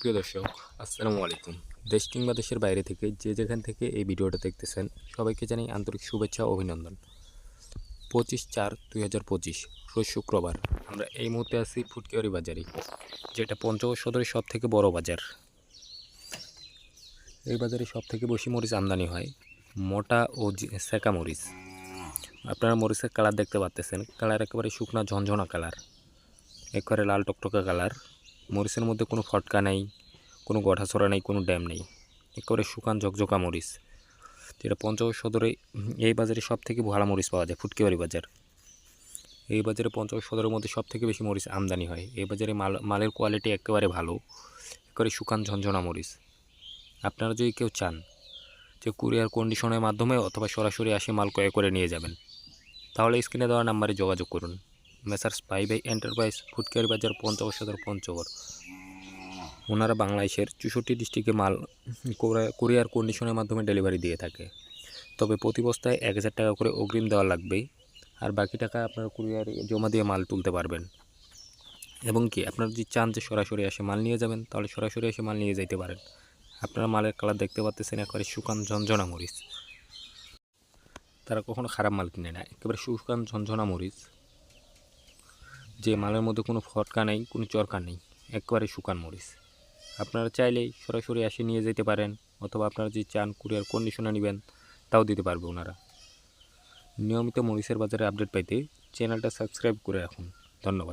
সুপ্রিয় দর্শক, আসসালামু আলাইকুম। দেশ কিংবা দেশের বাইরে থেকে যে যেখান থেকে এই ভিডিওটা দেখতেছেন, সবাইকে জানাই আন্তরিক শুভেচ্ছা ও অভিনন্দন। পঁচিশ চার দুই হাজার পঁচিশ, রোজ শুক্রবার, আমরা এই মুহূর্তে আছি ফুটকিওয়ারি বাজারে, যেটা পঞ্চগড় সদরের সব থেকে বড় বাজার। এই বাজারে সব থেকে বেশি মরিচ আমদানি হয়, মোটা ও সেকা মরিচ। আপনারা মরিচের কালার দেখতে পাচ্তেছেন, কালার একেবারে শুকনা ঝনঝনা কালার, একবারে লাল টকটকা কালার। মরিচের মধ্যে কোনো ফটকা নেই, কোনো গঠাছড়া নেই, কোনো ড্যাম নেই। একেবারে শুকান ঝকঝকা মরিচ। যেটা পঞ্চগড় সদরে এই বাজারে সব থেকে ভালো মরিচ পাওয়া যায়, ফুটকিবাড়ি বাজার। এই বাজারে পঞ্চগড় সদরের মধ্যে সব থেকে বেশি মরিচ আমদানি হয়। এই বাজারে মাল, মালের কোয়ালিটি একেবারে ভালো, একেবারে শুকান ঝনঝনা মরিচ। আপনারা যদি কেউ চান যে কুরিয়ার কন্ডিশনের মাধ্যমে অথবা সরাসরি আসে মাল ক্রয় করে নিয়ে যাবেন, তাহলে স্ক্রিনে দেওয়া নাম্বারে যোগাযোগ করুন। মেসার্স পাই বাই এন্টারপ্রাইজ, ফুটকেয়ারি বাজার, পঞ্চগড় সদর, পঞ্চগড়। ওনারা বাংলাদেশের চৌষট্টি ডিস্ট্রিক্টে মাল কোরা- কুরিয়ার কন্ডিশনের মাধ্যমে ডেলিভারি দিয়ে থাকে। তবে প্রতি বস্তায় এক হাজার টাকা করে অগ্রিম দেওয়া লাগবে, আর বাকি টাকা আপনারা কুরিয়ারে জমা দিয়ে মাল তুলতে পারবেন। এবং কি, আপনারা যদি চান যে সরাসরি এসে মাল নিয়ে যাবেন, তাহলে সরাসরি এসে মাল নিয়ে যেতে পারেন। আপনারা মালের কালার দেখতে পাচ্ছেন একেবারে শুকান ঝনঝনা মরিচ। তারা কখনো খারাপ মাল কিনে না, একেবারে শুকান ঝনঝনা মরিচ। যে মালের মধ্যে কোনো ফটকা নেই, কোনো চরকা নেই, একবারে শুকান মরিচ। আপনারা চাইলেই সরাসরি এসে নিয়ে যেতে পারেন, অথবা আপনারা যে চান কুরিয়ার কন্ডিশনে নেবেন, তাও দিতে পারবে ওনারা। নিয়মিত মরিচের বাজারে আপডেট পাইতে চ্যানেলটা সাবস্ক্রাইব করে রাখুন। ধন্যবাদ।